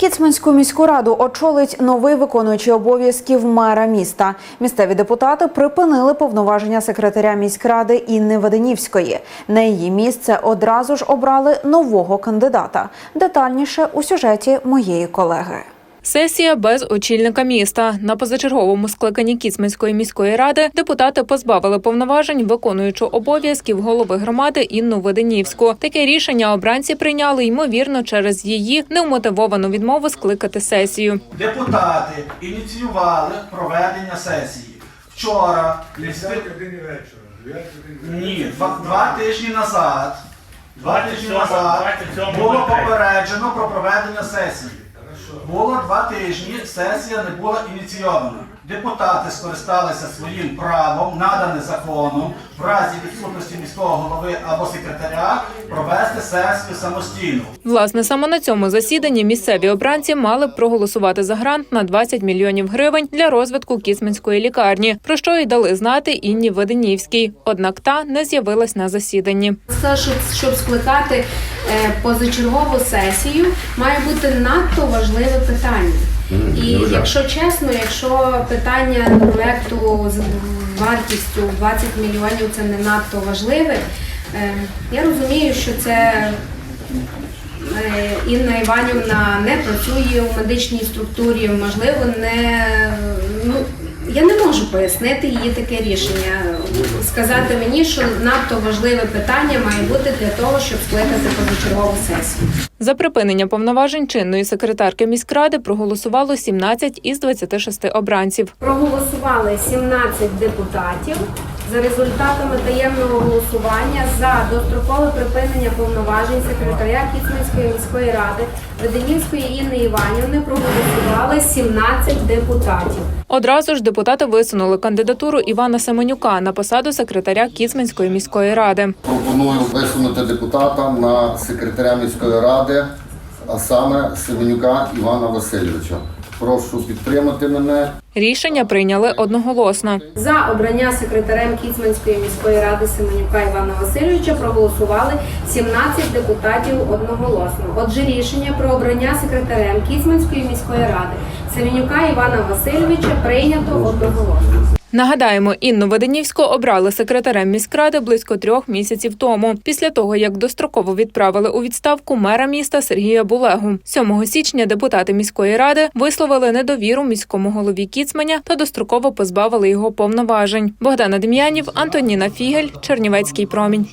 Кіцманську міську раду очолить новий виконуючий обов'язків мера міста. Місцеві депутати припинили повноваження секретаря міськради Інни Веденівської. На її місце одразу ж обрали нового кандидата. Детальніше у сюжеті моєї колеги. Сесія без очільника міста на позачерговому скликанні Кіцманської міської ради депутати позбавили повноважень виконуючого обов'язків голови громади Інну Веденівську. Таке рішення обранці прийняли ймовірно через її неумотивовану відмову скликати сесію. Депутати ініціювали проведення сесії. Вчора, вечора. ні, два, два тижні назад, два тижні назад було попереджено про проведення сесії. Було два тижні, сесія не була ініційована. Депутати скористалися своїм правом, надане законом, в разі відсутності міського голови або секретаря провести сесію самостійно. Власне, саме на цьому засіданні місцеві обранці мали б проголосувати за грант на 20 мільйонів гривень для розвитку Кіцманської лікарні, про що й дали знати Інні Веденівській. Однак та не з'явилась на засіданні. Це щоб, щоб скликати е, позачергову сесію, має бути надто важливе питання. І якщо чесно, якщо питання проекту з вартістю 20 мільйонів це не надто важливе, е, я розумію, що це е, Інна Іванівна не працює у медичній структурі, можливо, не ну. Я не можу пояснити її таке рішення. Сказати мені, що надто важливе питання має бути для того, щоб скликати позачергову сесію. За припинення повноважень чинної секретарки міськради проголосувало 17 із 26 обранців. Проголосували 17 депутатів за результатами таємного голосування за дострокове припинення повноважень секретаря Кіцманської міської ради Веденівської Інни Іванівни проголосували 17 депутатів. Одразу ж депутати висунули кандидатуру Івана Семенюка на посаду секретаря Кіцманської міської ради. Пропоную висунути депутата на секретаря міської ради, а саме Семенюка Івана Васильовича. Прошу підтримати мене. Рішення прийняли одноголосно. За обрання секретарем Кіцманської міської ради Семенюка Івана Васильовича проголосували 17 депутатів одноголосно. Отже, рішення про обрання секретарем Кіцманської міської ради Семенюка Івана Васильовича прийнято одноголосно. Нагадаємо, Інну Веденівську обрали секретарем міськради близько трьох місяців тому, після того як достроково відправили у відставку мера міста Сергія Булегу. 7 січня депутати міської ради висловили недовіру міському голові Кіцманя та достроково позбавили його повноважень. Богдана Дем'янів, Антоніна Фігель, Чернівецький промінь.